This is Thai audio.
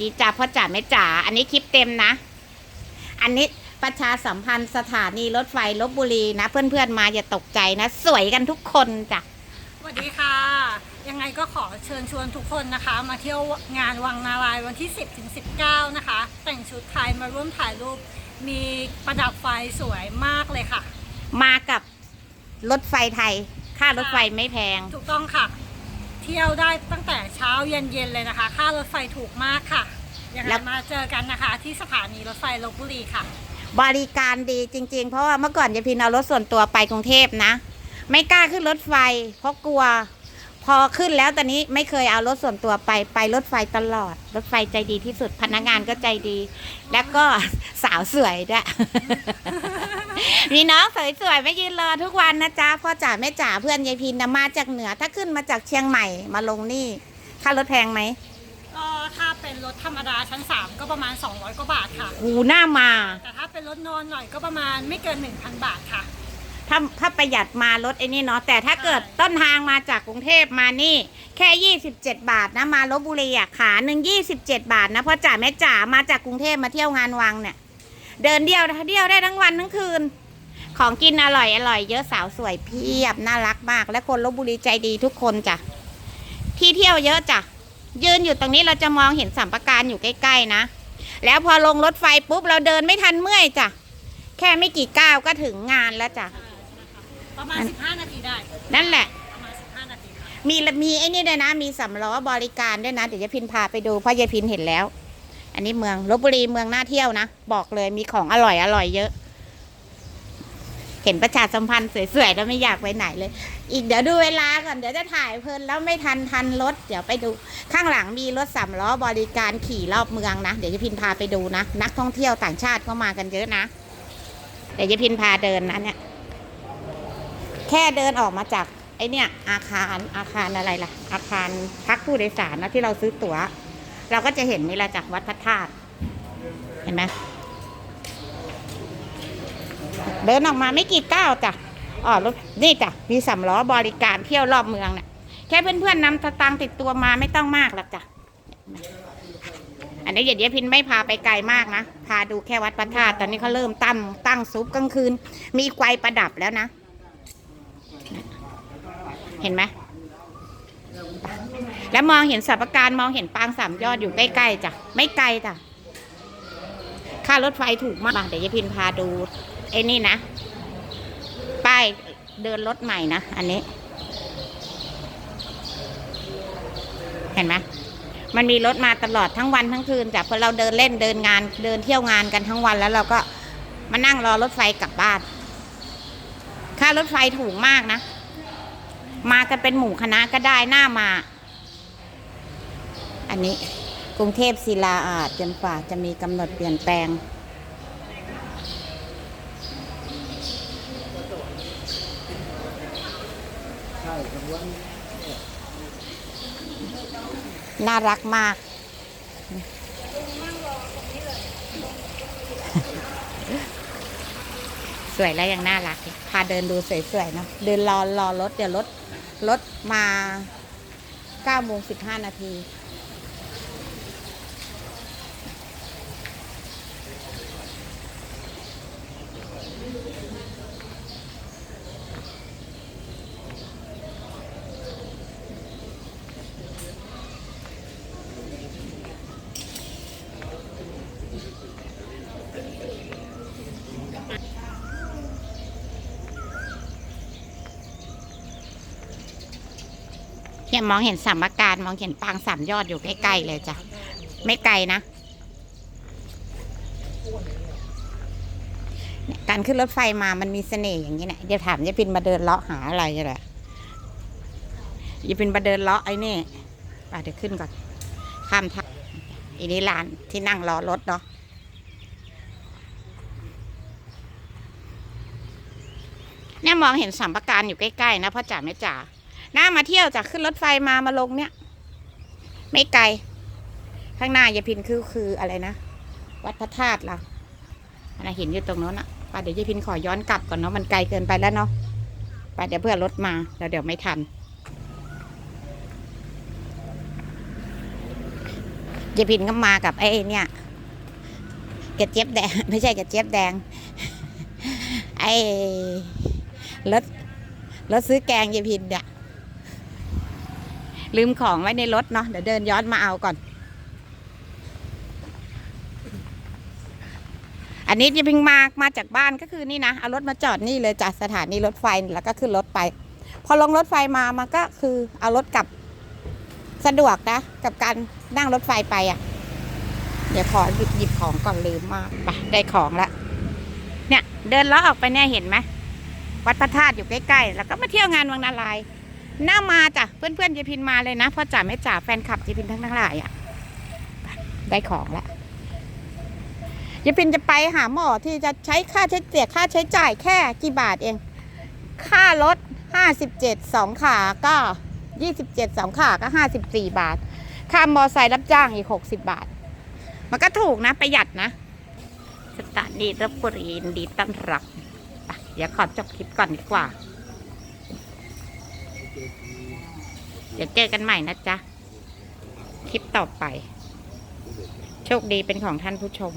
ดีจ้าพ่อจ๋าแม่จ๋าอันนี้คลิปเต็มนะ อันนี้ประชาสัมพันธ์สถานีรถไฟลบบุรีนะ เพื่อนๆมาอย่าตกใจนะ สวยกันทุกคนจ้ะสวัสดีค่ะ ยังไงก็ขอเชิญชวนทุกคนนะคะ มาเที่ยวงานวังนารายณ์วันที่ 10ถึง19 นะคะ แต่งชุดไทยมาร่วมถ่ายรูปมีประดับไฟสวยมากเลยค่ะ มากับรถไฟไทย ค่ารถไฟไม่แพง ถูกต้องค่ะ เที่ยวได้ตั้งแต่เช้าเย็นๆเลยนะคะ ค่ารถไฟถูกมากค่ะยังแล้ไงวมาเจอกันนะคะ ที่สถานีรถไฟลบบุรีค่ะ บริการดีจริง ๆ เพราะว่าเมื่อก่อนยายพินเอารถส่วนตัวไปกรุงเทพนะ ไม่กล้าขึ้นรถไฟ เพราะกลัว พอขึ้นแล้วตอนนี้ไม่เคยเอารถส่วนตัวไปไปรถไฟตลอด รถไฟใจดีที่สุดพนักงานก็ใจดี แล้วก็ สาวสวยด้วย มีน้องสวยๆไม่ยืนรอทุกวันนะจ๊ะพ่อจ๋าแม่จ๋าเพื่อนยายพินนะมาจากเหนือ ถ้าขึ้นมาจากเชียงใหม่มาลงนี่ค่ารถแพงไหมก็ถ้าเป็นรถธรรมดาชั้น 3 ก็ประมาณ 200กว่าบาทค่ะหูหน้ามา แต่ถ้าเป็นรถนอนหน่อยก็ประมาณไม่เกิน 1,000 บาทค่ะ ถ้าถ้าประหยัดมารถไอ้นี่เนาะแต่ถ้าเกิดใช่ต้นทางมาจากกรุงเทพมานี่ แค่ 27 บาทนะมาลบบุรีอะขาหนึ่ง27 บาทนะพ่อจ๋าแม่จ๋ามาจากกรุงเทพมาเที่ยวงานวังเนี่ย เดินเดียวเดียวได้ทั้งวันทั้งคืน ของกินอร่อยอร่อยเยอะสาวสวยเพียบน่ารักมาก และคนลบบุรีใจดีทุกคนจ้ะที่เที่ยวเยอะจ้ะยืนอยู่ตรงนี้เราจะมองเห็นสัมปการอยู่ใกล้ๆนะ แล้วพอลงรถไฟปุ๊บเราเดินไม่ทันเมื่อยจ้ะแค่ไม่กี่ก้าวก็ถึงงานแล้วจ้ะประมาณ 15 นาทีได้ นั่นแหละประมาณ15นาทีค่ะมีมีไอ้นี่ด้วยนะ มีสำล้อบริการด้วยนะ เดี๋ยวยายพินพาไปดูเพราะยายพินเห็นแล้ว อันนี้เมืองลบบุรีเมืองน่าเที่ยวนะ บอกเลยมีของอร่อยอร่อยเยอะ เห็นประชาสัมพันธ์สวยๆแล้วไม่อยากไปไหนเลย อีกเดี๋ยวดูเวลาก่อนเดี๋ยวจะถ่ายเพลินแล้วไม่ทันทันรถ เดี๋ยวไปดูข้างหลังมีรถสำล้อบริการขี่รอบเมืองนะ เดี๋ยวยายพินพาไปดูนะ นักท่องเที่ยวต่างชาติเข้ามากันเยอะนะ เดี๋ยวยายพินพาเดินนะเนี่ย แค่เดินออกมาจากไอเนี่ยอาคารอาคารอะไรล่ะ อาคารพักผู้โดยสารนะที่เราซื้อตั๋ว เราก็จะเห็นนี่แหละจากวัดพระธาตุเห็นไหมเดินออกมาไม่กี่ก้าวจ้ะอ๋อรถนี่จ้ะมีสำล้อบริการเที่ยวรอบเมืองเนี่ยแค่เพื่อนๆนำสตางติดตัวมาไม่ต้องมากหรอกจ้ะอันนี้เดี๋ยวพินไม่พาไปไกลมากนะ พาดูแค่วัดพระธาตุตอนนี้เขาเริ่มตั้งตั้งซุปกลางคืน มีไฟประดับแล้วนะ เห็นไหม แล้วมองเห็นสัปการมองเห็นปางสามยอดอยู่ใกล้ๆจ้ะไม่ไกลจ้ะค่ารถไฟถูกมากเดี๋ยวยายพินพาดูไอ้นี่นะ ป้ายเดินรถใหม่นะ อันนี้ เห็นไหมมันมีรถมาตลอดทั้งวันทั้งคืนจ้ะพอเราเดินเล่นเดินงานเดินเที่ยวงานกันทั้งวันแล้วเราก็มานั่งรอรถไฟกลับบ้าน ค่ารถไฟถูกมากนะ มากันเป็นหมู่คณะก็ได้หน้ามา อันนี้กรุงเทพศิลาอาจจนกว่าจะมีกำหนดเปลี่ยนแปลง น่ารักมาก สวยแล้วยังน่ารัก พาเดินดูสวยๆเนาะเดินรอรอรถเดี๋ยวรถ รถมา9โมง15 นาที เนี่ยมองเห็นสามการมองเห็นปางสามยอดอยู่ใกล้ๆเลยจ้ะ ไม่ไกลนะ การขึ้นรถไฟมามันมีเสน่ห์อย่างนี้แหละเดี๋ยวถามยายปินมาเดินเลาะหาอะไรกันแหละยายปินมาเดินเลาะไอ้นี่อะเดี๋ยวขึ้นก่อน ข้ามทางอันนี้ร้านที่นั่งรอรถเนาะเนี่ยมองเห็นสัมปการอยู่ใกล้ๆนะพ่อจ๋าแม่จ๋า น่ามาเที่ยวจากขึ้นรถไฟมามาลงเนี่ย ไม่ไกล ข้างหน้ายายพินคือคืออะไรนะ วัดพระธาตุเราอันเห็นอยู่ตรงโน้นอะป่ะเดี๋ยวยายพินขอย้อนกลับก่อนเนาะมันไกลเกินไปแล้วเนาะป่ะเดี๋ยวเพื่อรถมาแล้วเดี๋ยวไม่ทันเยพินก็มากับไอ้เนี่ยกระเจี๊ยบแดง ไม่ใช่กระเจี๊ยบแดง ไอ้รถรถซื้อแกงเยพินเนี่ย ลืมของไว้ในรถเนาะเดี๋ยวเดินย้อนมาเอาก่อน อันนี้เยพินมามาจากบ้านก็คือนี่นะเอารถมาจอดนี่เลยจากสถานีรถไฟแล้วก็ขึ้นรถไป พอลงรถไฟมามันก็คือเอารถกลับสะดวกนะกับการนั่งรถไฟไปอะ เดี๋ยวขอหยิบหยิบของก่อนลืมมากไปได้ของละเนี่ย เดินล้อออกไปเนี่ยเห็นไหมวัดพระธาตุอยู่ใกล้ๆ แล้วก็มาเที่ยวงานวังนาลาย ณ์น่ามาจ้ะเพื่อนๆเยพินมาเลยนะพ่อจ๋าแม่จ๋าแฟนคลับเยพินทั้งทั้งหลายอะได้ของละเยพินจะไปหาหมอที่จะใช้ค่าใช้เสียค่าใช้จ่ายแค่กี่บาทเอง ค่ารถห้าสิบเจ็ดสองขาก็ยี่สิบเจ็ดสองขาก็ห้าสิบสี่บาท ค่ามอไซค์รับจ้างอีกหกสิบบาท มันก็ถูกนะประหยัดนะสถานีรบบุรีนดีต้อนรับเดี๋ยวขอจบคลิปก่อนดีกว่า เดี๋ยวเจอกันใหม่นะจ๊ะ คลิปต่อไป โชคดีเป็นของท่านผู้ชม